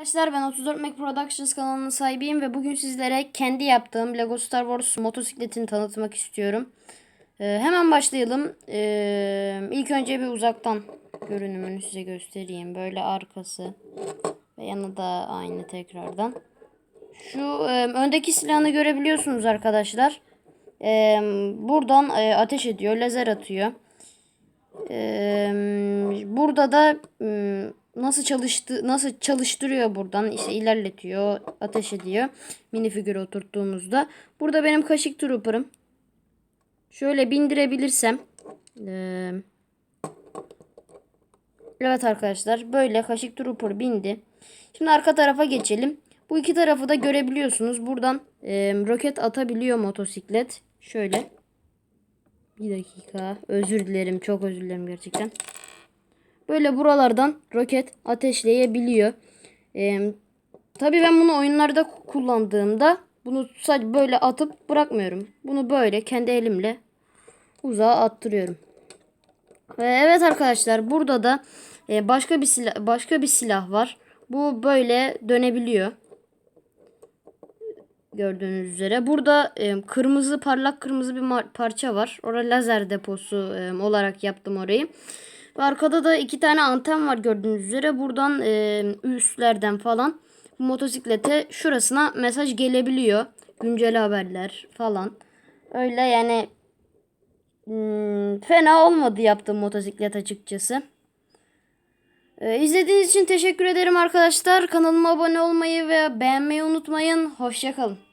Arkadaşlar ben 34 Mac Productions kanalının sahibiyim ve bugün sizlere kendi yaptığım Lego Star Wars motosikletini tanıtmak istiyorum. Ee, hemen başlayalım. Ee, ilk önce bir uzaktan görünümünü size göstereyim. Böyle arkası ve yanı da aynı tekrardan. Şu e, öndeki silahını görebiliyorsunuz arkadaşlar. Ee, buradan e, ateş ediyor, lazer atıyor. Ee, burada da nasıl çalıştı nasıl çalıştırıyor buradan işte ilerletiyor, ateş ediyor minifigürü oturttuğumuzda. Burada benim kaşık trooper'ım. Şöyle bindirebilirsem. Ee, evet arkadaşlar böyle kaşık trooper bindi. Şimdi arka tarafa geçelim. Bu iki tarafı da görebiliyorsunuz. Buradan e, roket atabiliyor motosiklet. Şöyle. Bir dakika. Özür dilerim. Çok özür dilerim gerçekten. Böyle buralardan roket ateşleyebiliyor. Ee, tabii ben bunu oyunlarda kullandığımda bunu sadece böyle atıp bırakmıyorum. Bunu böyle kendi elimle uzağa attırıyorum. Ve evet arkadaşlar burada da e, başka bir silah başka bir silah var. Bu böyle dönebiliyor. Gördüğünüz üzere. Burada e, kırmızı parlak kırmızı bir parça var. Orada lazer deposu e, olarak yaptım orayı. Ve arkada da iki tane anten var gördüğünüz üzere. Buradan e, üstlerden falan motosiklete şurasına mesaj gelebiliyor. Güncel haberler falan. Öyle yani hmm, fena olmadı yaptığım motosiklet açıkçası. Ee, izlediğiniz için teşekkür ederim arkadaşlar. Kanalıma abone olmayı ve beğenmeyi unutmayın. Hoşçakalın.